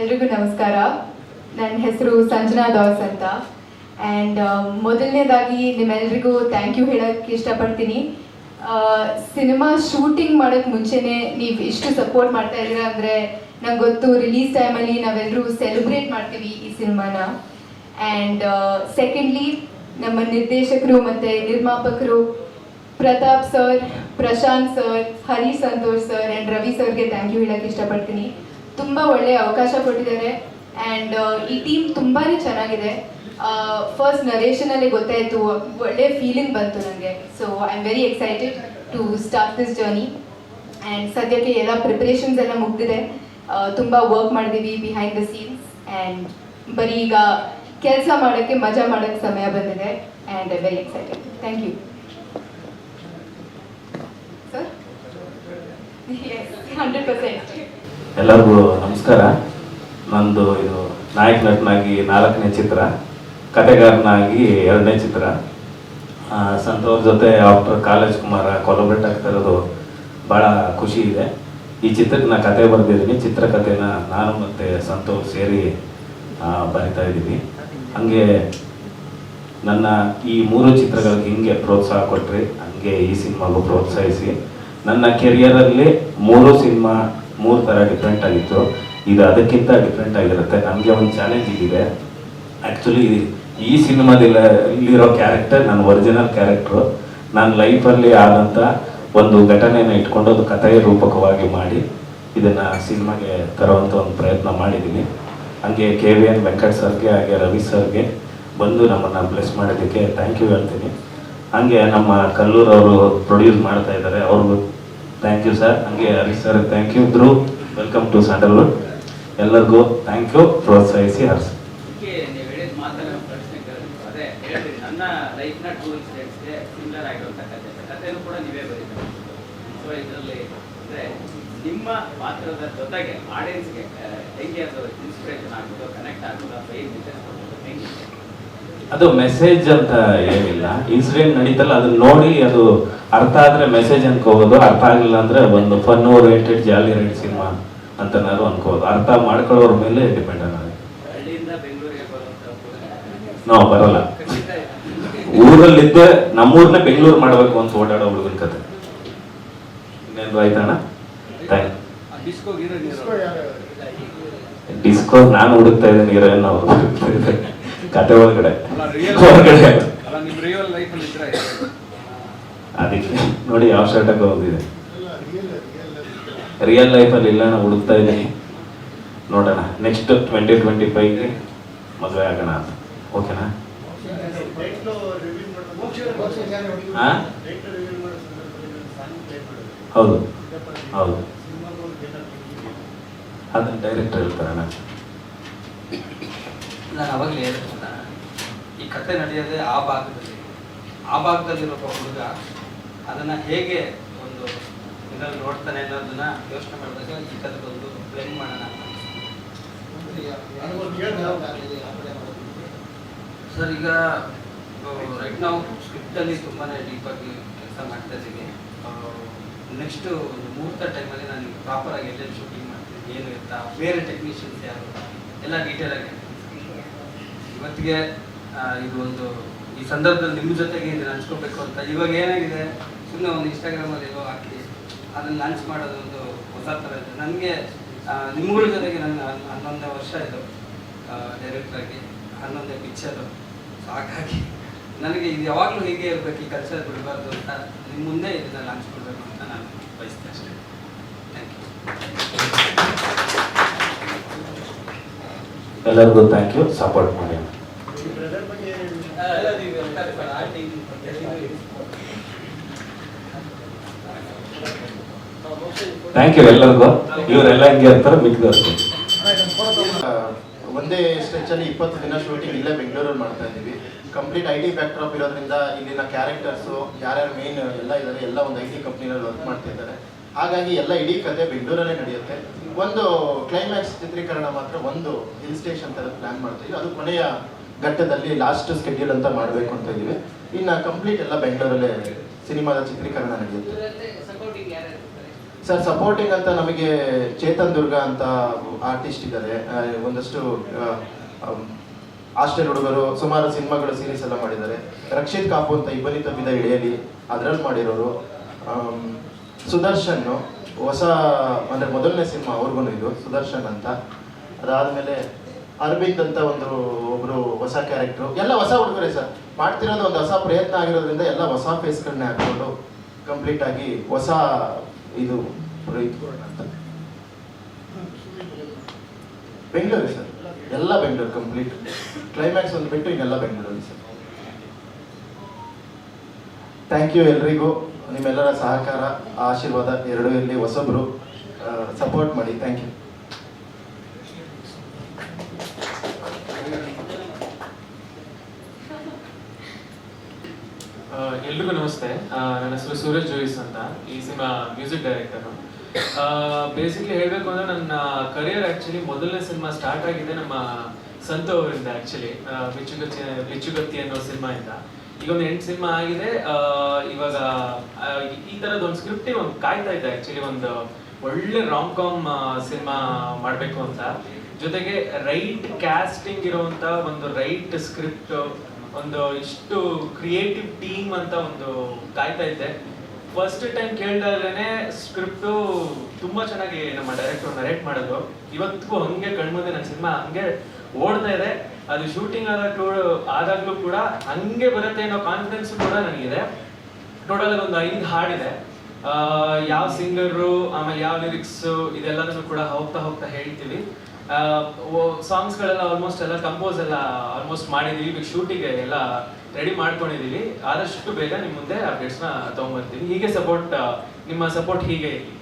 ಎಲ್ರಿಗೂ ನಮಸ್ಕಾರ. ನನ್ನ ಹೆಸರು ಸಂಜನಾ ದಾಸ್ ಅಂತ. ಆ್ಯಂಡ್ ಮೊದಲನೇದಾಗಿ ನಿಮ್ಮೆಲ್ರಿಗೂ ಥ್ಯಾಂಕ್ ಯು ಹೇಳೋಕ್ಕೆ ಇಷ್ಟಪಡ್ತೀನಿ. ಸಿನಿಮಾ ಶೂಟಿಂಗ್ ಮಾಡೋಕ್ಕೆ ಮುಂಚೆನೇ ನೀವು ಇಷ್ಟು ಸಪೋರ್ಟ್ ಮಾಡ್ತಾ ಇದ್ದೀರಾ ಅಂದರೆ ನಂಗೆ ಗೊತ್ತು ರಿಲೀಸ್ ಟೈಮಲ್ಲಿ ನಾವೆಲ್ಲರೂ ಸೆಲೆಬ್ರೇಟ್ ಮಾಡ್ತೀವಿ ಈ ಸಿನಿಮಾನ. ಆ್ಯಂಡ್ ಸೆಕೆಂಡ್ಲಿ ನಮ್ಮ ನಿರ್ದೇಶಕರು ಮತ್ತು ನಿರ್ಮಾಪಕರು Pratap sir, Prashanth sir Hari Santhosh sir and Ravi ಸರ್ಗೆ ಥ್ಯಾಂಕ್ ಯು ಹೇಳೋಕ್ಕೆ ಇಷ್ಟಪಡ್ತೀನಿ. ತುಂಬ ಒಳ್ಳೆಯ ಅವಕಾಶ ಕೊಟ್ಟಿದ್ದಾರೆ. ಆ್ಯಂಡ್ ಈ ಟೀಮ್ ತುಂಬಾ ಚೆನ್ನಾಗಿದೆ. ಫಸ್ಟ್ ನರೇಷನಲ್ಲಿ ಗೊತ್ತಾಯಿತು, ಒಳ್ಳೆ ಫೀಲಿಂಗ್ ಬಂತು ನನಗೆ so I am very excited to start this journey and ಸದ್ಯಕ್ಕೆ ಎಲ್ಲ ಪ್ರಿಪ್ರೇಷನ್ಸ್ ಎಲ್ಲ ಮುಗಿದಿದೆ. ತುಂಬ ವರ್ಕ್ ಮಾಡಿದೀವಿ ಬಿಹೈಂಡ್ ದ ಸೀನ್ಸ್ ಆ್ಯಂಡ್ ಬರೀ ಈಗ ಕೆಲಸ ಮಾಡೋಕ್ಕೆ, ಮಜಾ ಮಾಡೋಕ್ಕೆ ಸಮಯ ಬಂದಿದೆ. And I very excited thank you sir hundred percent ಎಲ್ಲರಿಗೂ ನಮಸ್ಕಾರ. ನಂದು ಇದು ನಾಯಕ ನಟನಾಗಿ ನಾಲ್ಕನೇ ಚಿತ್ರ ಕತೆಗಾರನಾಗಿ ಎರಡನೇ ಚಿತ್ರ. ಆ, ಸಂತೋರ್ ಜೊತೆ ಡಾಕ್ಟರ್ ಕಾಲೇಜ್ ಕುಮಾರ ಕೊಲಬ್ರೇಟ್ ಆಗ್ತಾ ಇರೋದು ಭಾಳ ಖುಷಿ ಇದೆ. ಈ ಚಿತ್ರಕ್ಕೆ ನಾನು ಕತೆ ಬರೆದಿದ್ದೀನಿ. ಚಿತ್ರಕಥೆನ ನಾನು ಮತ್ತು ಸಂತೋಷ್ ಸೇರಿ ಬರಿತಾ ಇದ್ದೀನಿ ಹಂಗೆ ನನ್ನ ಈ ಮೂರು ಚಿತ್ರಗಳಿಗೆ ಹಿಂಗೆ ಪ್ರೋತ್ಸಾಹ ಕೊಟ್ರಿ. ಹಂಗೆ ಈ ಸಿನಿಮಾಗೂ ಪ್ರೋತ್ಸಾಹಿಸಿ. ನನ್ನ ಕೆರಿಯರಲ್ಲಿ ಮೂರು ಸಿನಿಮಾ ಮೂರು ಥರ ಡಿಫ್ರೆಂಟ್ ಆಗಿತ್ತು. ಇದು ಅದಕ್ಕಿಂತ ಡಿಫ್ರೆಂಟ್ ಆಗಿರುತ್ತೆ. ನಮಗೆ ಒಂದು ಚಾಲೆಂಜ್ ಇದಿದೆ. ಆ್ಯಕ್ಚುಲಿ ಈ ಸಿನಿಮಾದಲ್ಲಿ ಇಲ್ಲಿರೋ ಕ್ಯಾರೆಕ್ಟರ್ ನನ್ನ ಒರಿಜಿನಲ್ ಕ್ಯಾರೆಕ್ಟ್ರು ನನ್ನ ಲೈಫಲ್ಲಿ ಆದಂಥ ಒಂದು ಘಟನೆಯನ್ನು ಇಟ್ಕೊಂಡು ಅದು ಕಥೆಯ ರೂಪಕವಾಗಿ ಮಾಡಿ ಇದನ್ನು ಸಿನಿಮಾಗೆ ತರುವಂಥ ಒಂದು ಪ್ರಯತ್ನ ಮಾಡಿದ್ದೀನಿ ಹಂಗೆ ಕೆ ವಿ ಎನ್ ವೆಂಕಟ್ ಸರ್ಗೆ, ಹಾಗೆ ರವಿ ಸರ್ಗೆ ಬಂದು ನಮ್ಮನ್ನು ಬ್ಲೆಸ್ ಮಾಡೋದಕ್ಕೆ ಥ್ಯಾಂಕ್ ಯು ಹೇಳ್ತೀನಿ. ಹಂಗೆ ನಮ್ಮ ಕಲ್ಲೂರವರು ಪ್ರೊಡ್ಯೂಸ್ ಮಾಡ್ತಾ ಇದ್ದಾರೆ. ಅವ್ರಿಗೂ ಥ್ಯಾಂಕ್ ಯು ಸರ್ ಹಂಗೆ Harish sir thank you Dhruv welcome to Sandalwood ಎಲ್ಲರಿಗೂ ಥ್ಯಾಂಕ್ ಯು ಪ್ರೋತ್ಸಾಹಿಸಿ ಹರ್ಸ್ ನಿಮ್ಮ ಪಾತ್ರದ ಜೊತೆಗೆ ಆಡಿಯನ್ಸ್ಗೆ ಹೆಂಗೆ ಅದು ಇನ್ಸ್ಪಿರೇಷನ್ ಆಗ್ಬೋದು ಕನೆಕ್ಟ್ ಆಗ್ಬೋದು ಅಥವಾ ಏನು ಅದು ಮೆಸೇಜ್ ಅಂತ ಏನಿಲ್ಲ. ಇನ್ಸಿಡೆಂಟ್ ನಡೀತಲ್ಲ ಅದನ್ನ ನೋಡಿ ಅದು ಅರ್ಥ ಆದ್ರೆ ಮೆಸೇಜ್ ಅನ್ಕೋಬಹುದು ಅರ್ಥ ಆಗಲಿಲ್ಲ ಅಂದ್ರೆ ಒಂದು fun oriented jolly rate cinema ಅಂತನಾದ್ರು ಅನ್ಕೋಬಹುದು ಅರ್ಥ ಮಾಡ್ಕೊಳ್ಳೋರ ಮೇಲೆ ಡಿಪೆಂಡ್ ಅನ್ನೋದು. ನಾವು ಬರಲ್ಲ. ಊರಲ್ಲಿದ್ದೆ ನಮ್ಮೂರ್ನ ಬೆಂಗಳೂರು ಮಾಡ್ಬೇಕು ಅಂತ ಓಡಾಡೋ ಹುಡುಗನ ಕತೆ. ಇನ್ನೇನು ಆಯ್ತಣ್ಣ ಥ್ಯಾಂಕ್ ಡಿಸ್ಕೋ ಡಿಸ್ಕೋ ನಾನು ಹುಡುಕ್ತಾ ಇದ್ದೀನಿ ಹೀರೋಯಿನ್ ಅವರು. ಕತೆ ಒಳಗಡೆ ಹೊರಗಡೆ. ಅದಕ್ಕೆ. ನೋಡಿ ಯಾವ ಶರ್ಟಕ್ಕೆ ಹೋಗಿದೆ ರಿಯಲ್ ಲೈಫಲ್ಲಿ ಇಲ್ಲ ನಾನು ಹುಡುಕ್ತಾ ಇದ್ದೀನಿ. ನೋಡೋಣ. ನೆಕ್ಸ್ಟ್ ಟ್ವೆಂಟಿ ಟ್ವೆಂಟಿ ಫೈವ್ಗೆ ಮದುವೆ ಆಗೋಣ ಅಂತ. ಓಕೆನಾ ಹಾ ಹೌದು. ಹೌದು. ಅದನ್ನು ಡೈರೆಕ್ಟರ್ ಹೇಳ್ತಾರಣ್ಣ. ನಾನು ಅವಾಗಲೇ ಹೇಳಿದ್ನಲ್ಲ, ಈ ಕತೆ ನಡೆಯೋದೇ ಆ ಭಾಗದಲ್ಲಿ, ಆ ಭಾಗದಲ್ಲಿರೋ ಹುಡುಗ ಅದನ್ನ ಹೇಗೆ ಒಂದು ಇದರಲ್ಲಿ ನೋಡ್ತಾನೆ ಅನ್ನೋದನ್ನ ಯೋಚನೆ ಮಾಡಿದಾಗ ಈ ಥರದೊಂದು ಪ್ಲೇನ್ ಮಾಡೋಣ ಸರ್, ಈಗ ರೈಟ್ ನಾವು ಸ್ಕ್ರಿಪ್ಟಲ್ಲಿ ತುಂಬಾ ಡೀಪಾಗಿ ಕೆಲಸ ಮಾಡ್ತಾ ಇದ್ದೀವಿ. ನೆಕ್ಸ್ಟ್ ಒಂದು ಮುಹೂರ್ತ ಟೈಮಲ್ಲಿ ನಾನು ಪ್ರಾಪರಾಗಿ ಎಲ್ಲೆಲ್ಲಿ ಶೂಟಿಂಗ್ ಮಾಡ್ತೀನಿ, ಏನು ಇರ್ತಾ, ಬೇರೆ ಟೆಕ್ನಿಷಿಯನ್ಸ್ ಯಾರು, ಎಲ್ಲ ಆಗಿ ಇವತ್ತಿಗೆ ಇದು ಒಂದು ಈ ಸಂದರ್ಭದಲ್ಲಿ ನಿಮ್ಮ ಜೊತೆಗೆ ಇದನ್ನ ಹಂಚ್ಕೋಬೇಕು ಅಂತ ಇವಾಗ ಏನಾಗಿದೆ? ಸುಮ್ಮನೆ ಒಂದು ಇನ್ಸ್ಟಾಗ್ರಾಮಲ್ಲಿ ಇವಾಗ ಹಾಕಿ ಅದನ್ನ ಲಾಂಚ್ ಮಾಡೋದು ಒಂದು ಹೊಸ ಥರ ಇದೆ. ನನಗೆ ನಿಮ್ಮಗಳ ಜೊತೆಗೆ ನನ್ನ ಹನ್- ಹನ್ನೊಂದನೇ ವರ್ಷ ಇದು ಡೈರೆಕ್ಟರ್ ಆಗಿ ಹನ್ನೊಂದನೇ ಪಿಕ್ಚರು ಸೊ ಹಾಗಾಗಿ ನನಗೆ ಇದು ಯಾವಾಗಲೂ ಹೀಗೆ ಇರಬೇಕು, ಈ ಕಲ್ಚರ್ ಬಿಡಬಾರ್ದು ಅಂತ ನಿಮ್ಮ ಮುಂದೆ ಇದನ್ನ ಲಾಂಚ್ ಮಾಡಬೇಕು ಅಂತ ನಾನು ಬಯಸ್ತೇನೆ ಅಷ್ಟೇ ಥ್ಯಾಂಕ್ ಯು ಎಲ್ಲರಿಗೂ ಥ್ಯಾಂಕ್ ಯು ಸಪೋರ್ಟ್ ಮಾಡಿ ಥ್ಯಾಂಕ್ ಯು ಎಲ್ಲರಿಗೂ. ಇವರೆಲ್ಲ ಹಿಂಗೆ ಇರ್ತಾರೆ ಮಿಕ್ಕಿದವ್ರಿಗೆ ಒಂದೇ ಸ್ಟ್ರೆಚಲ್ಲಿ ಇಪ್ಪತ್ತು ದಿನ ಶೂಟಿಂಗ್ ಇಲ್ಲೇ ಬೆಂಗಳೂರಲ್ಲಿ ಮಾಡ್ತಾ ಇದ್ದೀವಿ. ಕಂಪ್ಲೀಟ್ ಐ ಟಿ ಬ್ಯಾಕ್ಡ್ರಾಪ್ ಇರೋದ್ರಿಂದ ಇಲ್ಲಿನ ಕ್ಯಾರೆಕ್ಟರ್ಸು ಯಾರ್ಯಾರು ಮೇನ್ ಎಲ್ಲ ಇದ್ದಾರೆ ಎಲ್ಲ ಒಂದು ಐ ಟಿ ಕಂಪ್ನಿನಲ್ಲಿ ವರ್ಕ್ ಮಾಡ್ತಾ ಇದ್ದಾರೆ. ಹಾಗಾಗಿ ಎಲ್ಲ ಇಡೀ ಕತೆ ಬೆಂಗಳೂರಲ್ಲೇ ನಡೆಯುತ್ತೆ. ಒಂದು ಕ್ಲೈಮ್ಯಾಕ್ಸ್ ಚಿತ್ರೀಕರಣ ಮಾತ್ರ ಒಂದು ಹಿಲ್ ಸ್ಟೇಷನ್ ಥರದ ಪ್ಲಾನ್ ಮಾಡ್ತೀವಿ ಅದು ಕೊನೆಯ ಘಟ್ಟದಲ್ಲಿ ಲಾಸ್ಟ್ ಸ್ಕೆಡ್ಯೂಲ್ ಅಂತ ಮಾಡಬೇಕು ಅಂತ ಇದ್ದೀವಿ. ಇನ್ನು ಕಂಪ್ಲೀಟ್ ಎಲ್ಲ ಬೆಂಗಳೂರಲ್ಲೇ ಸಿನಿಮಾದ ಚಿತ್ರೀಕರಣ ನಡೆಯುತ್ತೆ. ಸರ್ ಸಪೋರ್ಟಿಂಗ್ ಅಂತ ನಮಗೆ ಚೇತನ್ ದುರ್ಗಾ ಅಂತ ಆರ್ಟಿಸ್ಟ್ ಇದ್ದಾರೆ. ಒಂದಷ್ಟು ಆಸ್ಟೆಲ್ ಹುಡುಗರು, ಸುಮಾರು ಸಿನಿಮಾಗಳು ಸೀರೀಸ್ ಎಲ್ಲ ಮಾಡಿದ್ದಾರೆ. ರಕ್ಷಿತ್ ಕಾಪು ಅಂತ ಇಬ್ಬನಿ ತಪ್ಪಿದ ಇಳಿಯಲಿ ಅದ್ರಲ್ಲಿ ಮಾಡಿರೋರು. ಸುದರ್ಶನ್, ಹೊಸ, ಅಂದರೆ ಮೊದಲನೇ ಸಿನಿಮಾ ಅವ್ರಿಗೂ ಇದು, ಸುದರ್ಶನ್ ಅಂತ. ಅದಾದಮೇಲೆ ಅರವಿಂದ್ ಅಂತ ಒಂದು ಒಬ್ರು ಹೊಸ ಕ್ಯಾರೆಕ್ಟ್ರು ಎಲ್ಲ ಹೊಸ ಹುಡುಗರೇ ಸರ್. ಮಾಡ್ತಿರೋದು ಒಂದು ಹೊಸ ಪ್ರಯತ್ನ ಆಗಿರೋದ್ರಿಂದ ಎಲ್ಲ ಹೊಸ ಫೇಸ್ಗಳನ್ನೇ ಹಾಕೊಂಡು ಕಂಪ್ಲೀಟ್ ಆಗಿ ಹೊಸ ಇದು ಬೆಂಗಳೂರು ಸರ್. ಎಲ್ಲ ಬೆಂಗಳೂರು ಕಂಪ್ಲೀಟ್ ಕ್ಲೈಮ್ಯಾಕ್ಸ್ ಒಂದು ಬಿಟ್ಟು ಇನ್ನೆಲ್ಲ ಬೆಂಗಳೂರಲ್ಲಿ ಸರ್. ಥ್ಯಾಂಕ್ ಯು ಎಲ್ರಿಗೂ. ನಿಮ್ಮೆಲ್ಲರ ಸಹಕಾರ, ಆಶೀರ್ವಾದ, ಎರಡೂ ಇರಲಿ ಹೊಸಬ್ರು ಸಪೋರ್ಟ್ ಮಾಡಿ. ಥ್ಯಾಂಕ್ ಯು ಎಲ್ರಿಗೂ ನಮಸ್ತೆ. ನನ್ನ ಹೆಸರು ಸೂರಜ್ ಜೋಯಿಸ್ ಅಂತ, ಈ ಸಿನಿಮಾ ಮ್ಯೂಸಿಕ್ ಡೈರೆಕ್ಟರ್. ಬೇಸಿಕ್ಲಿ ಹೇಳಬೇಕು ಅಂದ್ರೆ ನನ್ನ ಕರಿಯರ್ ಆಕ್ಚುಲಿ ಮೊದಲನೇ ಸಿನಿಮಾ ಸ್ಟಾರ್ಟ್ ಆಗಿದೆ ನಮ್ಮ ಸಂತು ಅವರಿಂದ ಆಕ್ಚುಲಿ ಬಿಚ್ಚುಗತ್ತಿ ಬಿಚ್ಚುಗತ್ತಿ ಅನ್ನೋ ಸಿನಿಮಾ ಇಂದ ಈಗ ಒಂದು ಎಂಟು ಸಿನಿಮಾ ಆಗಿದೆ. ಇವಾಗ ಈ ತರದ ಒಂದು ಸ್ಕ್ರಿಪ್ಟ್ ಒಂದು ಕಾಯ್ತಾ ಇದೆ ಆಕ್ಚುಲಿ ಒಂದು ಒಳ್ಳೆ ರಾಮ್ ಕಾಮ್ ಸಿನಿಮಾ ಮಾಡಬೇಕು ಅಂತ. ಜೊತೆಗೆ ರೈಟ್ ಕ್ಯಾಸ್ಟಿಂಗ್ ಇರುವಂತ ಒಂದು ರೈಟ್ ಸ್ಕ್ರಿಪ್ಟ್ ಒಂದು ಇಷ್ಟು ಕ್ರಿಯೇಟಿವ್ ಟೀಮ್ ಅಂತ ಒಂದು ಕಾಯ್ತಾ ಇದ್ದೆ. ಫಸ್ಟ್ ಟೈಮ್ ಕೇಳಿದಾಗಲೇ ಸ್ಕ್ರಿಪ್ಟು ತುಂಬ ಚೆನ್ನಾಗಿ ನಮ್ಮ ಡೈರೆಕ್ಟರ್ ನರೇಟ್ ಮಾಡೋದು ಇವತ್ತಿಗೂ ಹಂಗೆ ಕಣ್ಮುಂದೆ ನನ್ನ ಸಿನಿಮಾ ಹಂಗೆ ಓಡ್ತಾ ಇದೆ. ಅದು ಶೂಟಿಂಗ್ ಆದಾಗ್ಲೂ ಆದಾಗ್ಲೂ ಕೂಡ ಹಂಗೆ ಬರುತ್ತೆ ಅನ್ನೋ ಕಾನ್ಫಿಡೆನ್ಸ್ ಕೂಡ ನನಗಿದೆ. ಟೋಟಲ್ ಒಂದು ಐದು ಹಾಡಿದೆ. ಯಾವ ಸಿಂಗರು ಆಮೇಲೆ ಯಾವ ಲಿರಿಕ್ಸು ಇದೆಲ್ಲದನ್ನು ಕೂಡ ಹೋಗ್ತಾ ಹೋಗ್ತಾ ಹೇಳ್ತೀವಿ. ಸಾಂಗ್ಸ್ಗಳೆಲ್ಲ ಆಲ್ಮೋಸ್ಟ್ ಎಲ್ಲ ಕಂಪೋಸ್ ಎಲ್ಲ ಆಲ್ಮೋಸ್ಟ್ ಮಾಡಿದ್ದೀವಿ ಈಗ ಶೂಟಿಗೆ ಎಲ್ಲ ರೆಡಿ ಮಾಡ್ಕೊಂಡಿದೀವಿ. ಆದಷ್ಟು ಬೇಗ ನಿಮ್ಮ ಮುಂದೆ ಅಪ್ಡೇಟ್ಸ್ನ ತಗೊಂಡ್ಬರ್ತೀವಿ ಹೀಗೆ ಸಪೋರ್ಟ್ ನಿಮ್ಮ ಸಪೋರ್ಟ್ ಹೀಗೆ. ಇರಲಿ